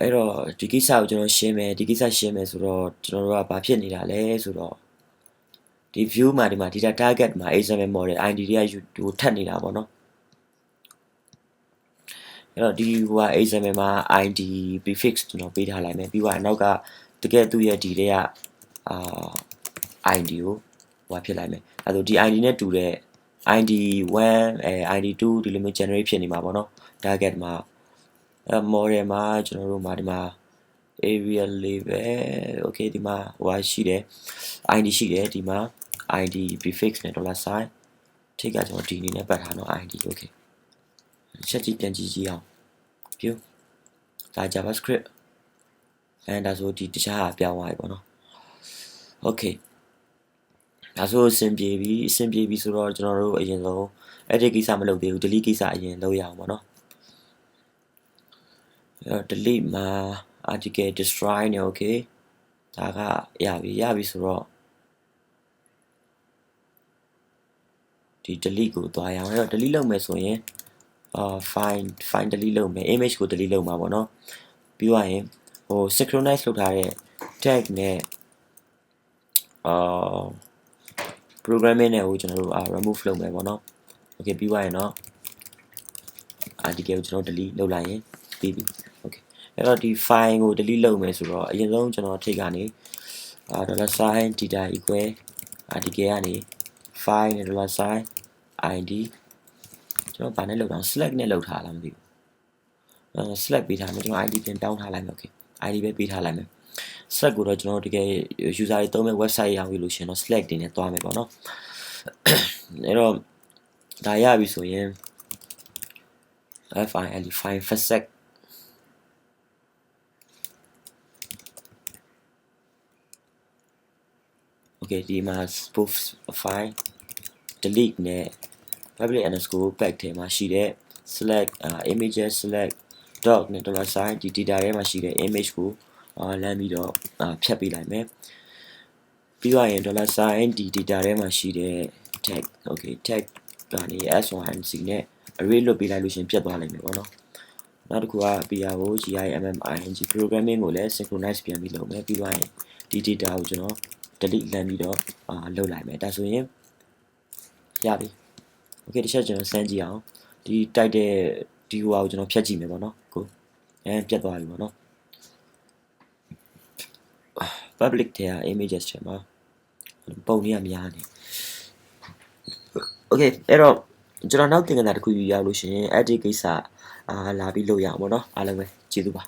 အဲ့တော့ဒီကိစ္စကိုကျွန်တော်ရှင်းမယ်ဒီကိစ္စရှင်းမယ်ဆိုတော့ကျွန်တော်တို့ကဘာဖြစ်နေတာလဲဆိုတော့ဒီ view မှာဒီမှာ data target မှာ XML model ID တွေကယူဟိုထပ်နေတာပေါ့နော်အဲ့တော့ဒီဟိုက XML မှာ ID prefix ကျွန်တော်ပေးထားလိုက်မယ်ပြီးတော့နောက်ကတကယ်သူ့ရဲ့ဒီတွေကအာ ID ကိုဟိုဖြစ်လိုက်မယ်အဲဒါဒီ ID နဲ့တူတဲ့ ID 1အဲ ID 2ဒီလိုမျိုး generate ဖြစ်နေမှာပေါ့နော် target မှာ အဲ model မှာကျွန်တော်တို့မှာဒီမှာ area label okay ဒီမှာဟိုဟာရှိတယ် ID ရှိတယ်ဒီမှာ ID prefix နဲ့ dollar sign ထိတ်ကကျွန်တော်ဒီအနေနဲ့ပတ်ထားတော့ ID okay ချက်ကြည့်ပြန်ကြည့်ကြည့်အောင် view ဒါ javascript အဲဒါဆိုဒီတခြားအပြောင်းသွားပြီပေါ့နော် okay ဒါဆိုအဆင်ပြေပြီအဆင်ပြေပြီဆိုတော့ကျွန်တော်တို့အရင်ဆုံး edit ကိစ္စမလုပ်သေးဘူး delete ကိစ္စအရင်လုပ်ရအောင်ပေါ့နော်အဲတော့ delete မှာ article destroy နေ okay ဒါကရပြီရပြီဆိုတော့ဒီ delete ကိုသွားရအောင်အဲ့တော့ delete လုပ်မယ်ဆိုရင်အာ file file delete လုပ်မယ် image ကို delete လုပ်မှာပေါ့နော်ပြီးသွားရင်ဟို synchronize လုပ်ထားတဲ့ tag နဲ့အာ programming နဲ့ကိုကျွန်တော်တို့အာ remove လုပ်မယ်ပေါ့နော် okay ပြီးသွားရင်တော့ article ကိုကျွန်တော် delete လုပ်လိုက်ရင်ပြီးပြီ okay အဲ့တော့ဒီ file ကို delete လုပ်မယ်ဆိုတော့အရင်ဆုံးကျွန်တော်ထိတ်ကနေအာ dollar sign data equal article ကနေ file နဲ့ dollar sign id ကျွန်တော်ဗာနဲ့လောက်တော့ select နဲ့လောက်ထားလားမသိဘူးအဲ select ပေးထားမယ်ကျွန်တော် id ပြန်တောင်းထားလိုက်မယ် okay id ပဲပေးထားလိုက်မယ် select ကိုတော့ကျွန်တော်တကယ် user တွေသုံးမဲ့ website ရောက်ပြီလို့ရှင်တော့ select တင်နဲ့တွားမယ်ပေါ့နော်အဲ့တော့ဒါရပြီဆိုရင် file file fsec okay ဒီမှာ spoof file delete နဲ့ public underscore back ထဲမှာရှိတဲ့ select uh, images select dot နဲ့ dollar sign ဒီ data ထဲမှာရှိတဲ့ image ကိုအာလမ်းပြီးတော့အာဖြတ်ပေးလိုက်မယ်ပြီးတော့ရင် dollar sign ဒီ data ထဲမှာရှိတဲ့ tag okay tag ကနေ s1c နဲ့ array လွတ်ပေးလိုက်လို့ရှရင်ပြတ်သွားလိမ့်မယ်ပေါ့နော်နောက်တစ်ခုက PR ကို GIMMING programming ကိုလည်း synchronize ပြန်ပြီးလုပ်မယ်ပြီးတော့ရင်ဒီ data ကိုကျွန်တော် delete လမ်းပြီးတော့အာလုပ်လိုက်မယ်ဒါဆိုရင်ရပြီ okay တစ်ချက်ကျွန်တော်စမ်းကြည့်အောင်ဒီတိုက်တဲ့ဒီဟိုဟာကိုကျွန်တော်ဖြတ်ကြည့်မယ်ပေါ့နော်ကိုအဲပြတ်သွားပြီပေါ့နော် public ထဲက images ချက်မှာပုံတွေကများနေ okay အဲ့တော့ကျွန်တော်နောက်သင်ခန်းစာတစ်ခုယူရလို့ရှိရင် edit ကိစ္စအာလာပြီးလုပ်ရအောင်ပေါ့နော်အားလုံးပဲကျေးဇူးပါ